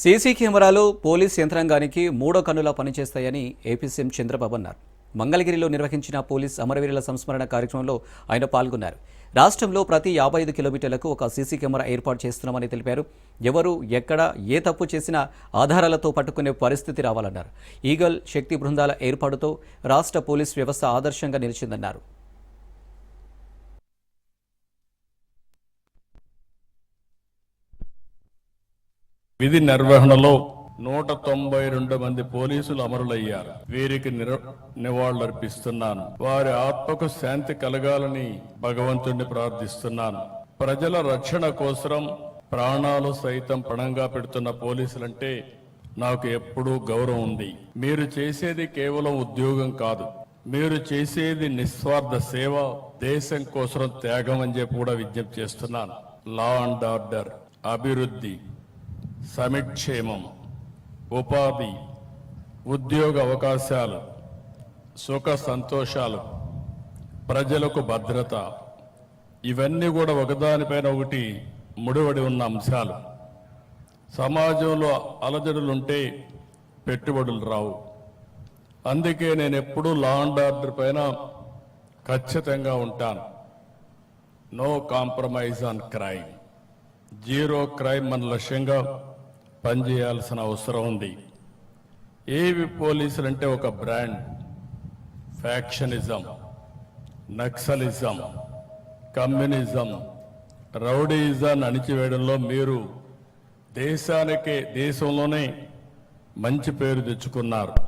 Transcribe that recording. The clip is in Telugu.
సీసీ కెమెరాలు పోలీస్ యంత్రాంగానికి మూడో కన్నులా పనిచేస్తాయని ఏపీ సీఎం చంద్రబాబు అన్నారు. మంగళగిరిలో నిర్వహించిన పోలీస్ అమరవీరుల సంస్మరణ కార్యక్రమంలో ఆయన పాల్గొన్నారు. రాష్ట్రంలో ప్రతి యాభై ఐదు కిలోమీటర్లకు ఒక సీసీ కెమెరా ఏర్పాటు చేస్తున్నామని తెలిపారు. ఎవరు ఎక్కడ ఏ తప్పు చేసినా ఆధారాలతో పట్టుకునే పరిస్థితి రావాలన్నారు. ఈగల్ శక్తి బృందాల ఏర్పాటుతో రాష్ట్ర పోలీస్ వ్యవస్థ ఆదర్శంగా నిలిచిందన్నారు. విధి నిర్వహణలో నూట తొంభై రెండు మంది పోలీసులు అమరులయ్యారు. వీరికి నిర- నివాళులర్పిస్తున్నాను. వారి ఆత్మకు శాంతి కలగాలని భగవంతుణ్ణి ప్రార్థిస్తున్నాను. ప్రజల రక్షణ కోసం ప్రాణాలు సైతం పణంగా పెడుతున్న పోలీసులంటే నాకు ఎప్పుడూ గౌరవం ఉంది. మీరు చేసేది కేవలం ఉద్యోగం కాదు. మీరు చేసేది నిస్వార్థ సేవ దేశం కోసం త్యాగం అని చెప్పి కూడా విజ్ఞప్తి చేస్తున్నాను. లా అండ్ ఆర్డర్ అభివృద్ధి. సమిక్షేమం ఉపాధి ఉద్యోగ అవకాశాలు సుఖ సంతోషాలు ప్రజలకు భద్రత ఇవన్నీ కూడా ఒకదానిపైన ఒకటి ముడివడి ఉన్న అంశాలు. సమాజంలో అలజడులుంటే పెట్టుబడులు రావు. అందుకే నేను ఎప్పుడూ లా అండ్ ఆర్డర్ పైన ఖచ్చితంగా ఉంటాను. No compromise on crime zero crime మన లక్ష్యంగా పనిచేయాల్సిన అవసరం ఉంది. ఏవి పోలీసులు అంటే ఒక బ్రాండ్. ఫ్యాక్షనిజం నక్సలిజం కమ్యూనిజం రౌడీజాన్ని అణిచివేయడంలో మీరు దేశానికే దేశంలోనే మంచి పేరు తెచ్చుకున్నారు.